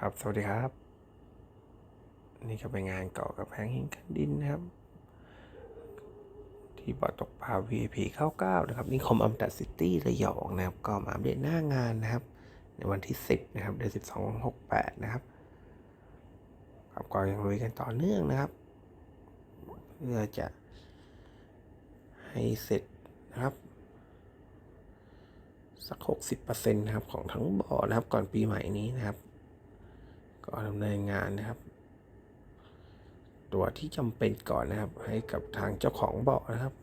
ครับ สวัสดีครับ นี่ก็เป็นงานก่อกระแพงหินกันดินนะครับ ที่บ่อตกปลา VIP 99นะครับนิคมอมตะซิตี้ระยองนะครับ ก็มาอัปเดตหน้างานนะครับ ในวันที่ 10 นะครับ เดือน12 68 นะครับครับก็ยังลุยกันต่อเนื่องนะครับ เพื่อจะให้เสร็จนะครับสัก 60%นะครับ ของทั้งบ่อนะครับ ก่อนปีใหม่นี้นะครับ ก็ดำเนินงานนะครับ ตัวที่จำเป็นก่อนนะครับ ให้กับทางเจ้าของบ่อนะครับ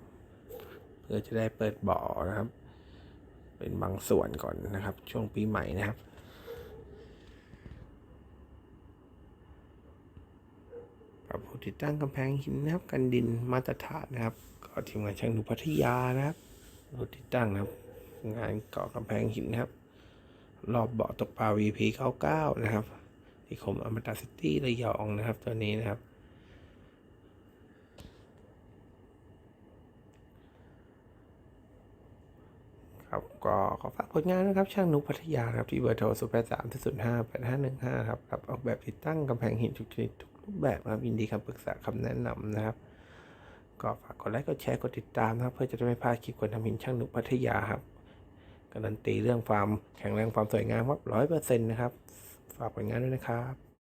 เพื่อจะได้เปิดบ่อนะครับ เป็นบางส่วนก่อนนะครับ ช่วงปีใหม่นะครับปรับติดตั้งกำแพงหินนะครับ กันดินมาตรฐานนะครับ ก็ทีมงานช่างหนูพัทยานะครับผู้ติดตั้งนะครับ งานก่อกำแพงหินนะครับ รอบเบาะตกปลา VP 99นะครับ ที่คมอมตะซิตี้ระยองนะครับตัวนี้นะครับ ครับก็ขอฝากผลงานนะครับ ช่างนุกพัทยาครับที่เบอร์โทร0 8 3 0 5 8 5 1 5ครับรับออกแบบติดตั้งกำแพงหินทุกชนิดทุกรูปแบบนะครับยินดีคำปรึกษาคำแนะนำนะครับก็ฝากกดไลค์ กดแชร์ กดติดตามนะครับ เพื่อจะได้ไม่พลาดคลิปคนทำหินช่างนุพัทยาครับ การันตีเรื่องความแข็งแรงความสวยงามครับร้อยเปอร์เซ็นต์นะครับ ฝากผลงานด้วยนะครับ